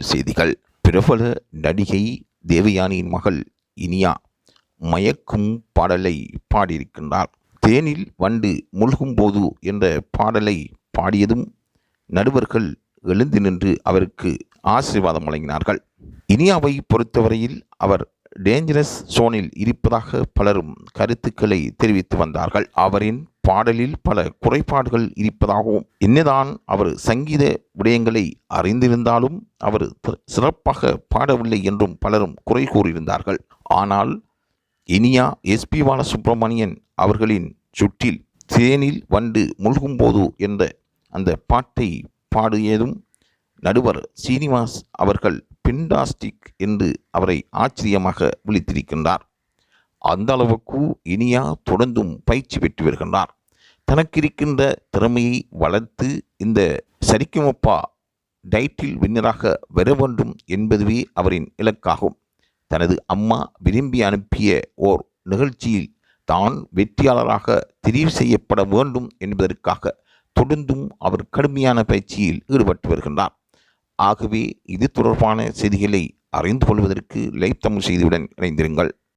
செய்திகள். பிரபல நடிகை தேவயானியின் மகள் இனியா மயக்கும் பாடலை பாடியிருக்கின்றார். தேனில் வண்டு முழுகும் போது என்ற பாடலை பாடியதும் நடுவர்கள் எழுந்து நின்று அவருக்கு ஆசீர்வாதம் வழங்கினார்கள். இனியாவை பொறுத்தவரையில் அவர் டேஞ்சரஸ் சோனில் இருப்பதாக பலரும் கருத்துக்களை தெரிவித்து வந்தார்கள். அவரின் பாடலில் பல குறைபாடுகள் இருப்பதாகவும் என்னதான் அவர் சங்கீத விடயங்களை அறிந்திருந்தாலும் அவர் சிறப்பாக பாடவில்லை என்றும் பலரும் குறை கூறியிருந்தார்கள். ஆனால் இனியா எஸ்பி பாலசுப்ரமணியன் அவர்களின் சுற்றில் தேனில் வண்டு முழுகும்போது என்ற அந்த பாட்டை பாடியதும் நடுவர் சீனிவாஸ் அவர்கள் பிண்டாஸ்டிக் என்று அவரை ஆச்சரியமாக விழித்திருக்கின்றார். அந்த அளவுக்கு இனியா தொடர்ந்தும் பயிற்சி பெற்று வருகின்றார். தனக்கிருக்கின்ற திறமையை வளர்த்து இந்த சரிக்குமப்பா டைட்டில் வின்னராக வர வேண்டும் என்பதுவே அவரின் இலக்காகும். தனது அம்மா விரும்பி அனுப்பிய ஓர் நிகழ்ச்சியில் தான் வெற்றியாளராக தெரிவு செய்யப்பட வேண்டும் என்பதற்காக தொடர்ந்தும் அவர் கடுமையான பயிற்சியில் ஈடுபட்டு வருகின்றார். ஆகவே இது தொடர்பான செய்திகளை அறிந்து கொள்வதற்கு லைவ் தமிழ் செய்தியுடன் இணைந்திருங்கள்.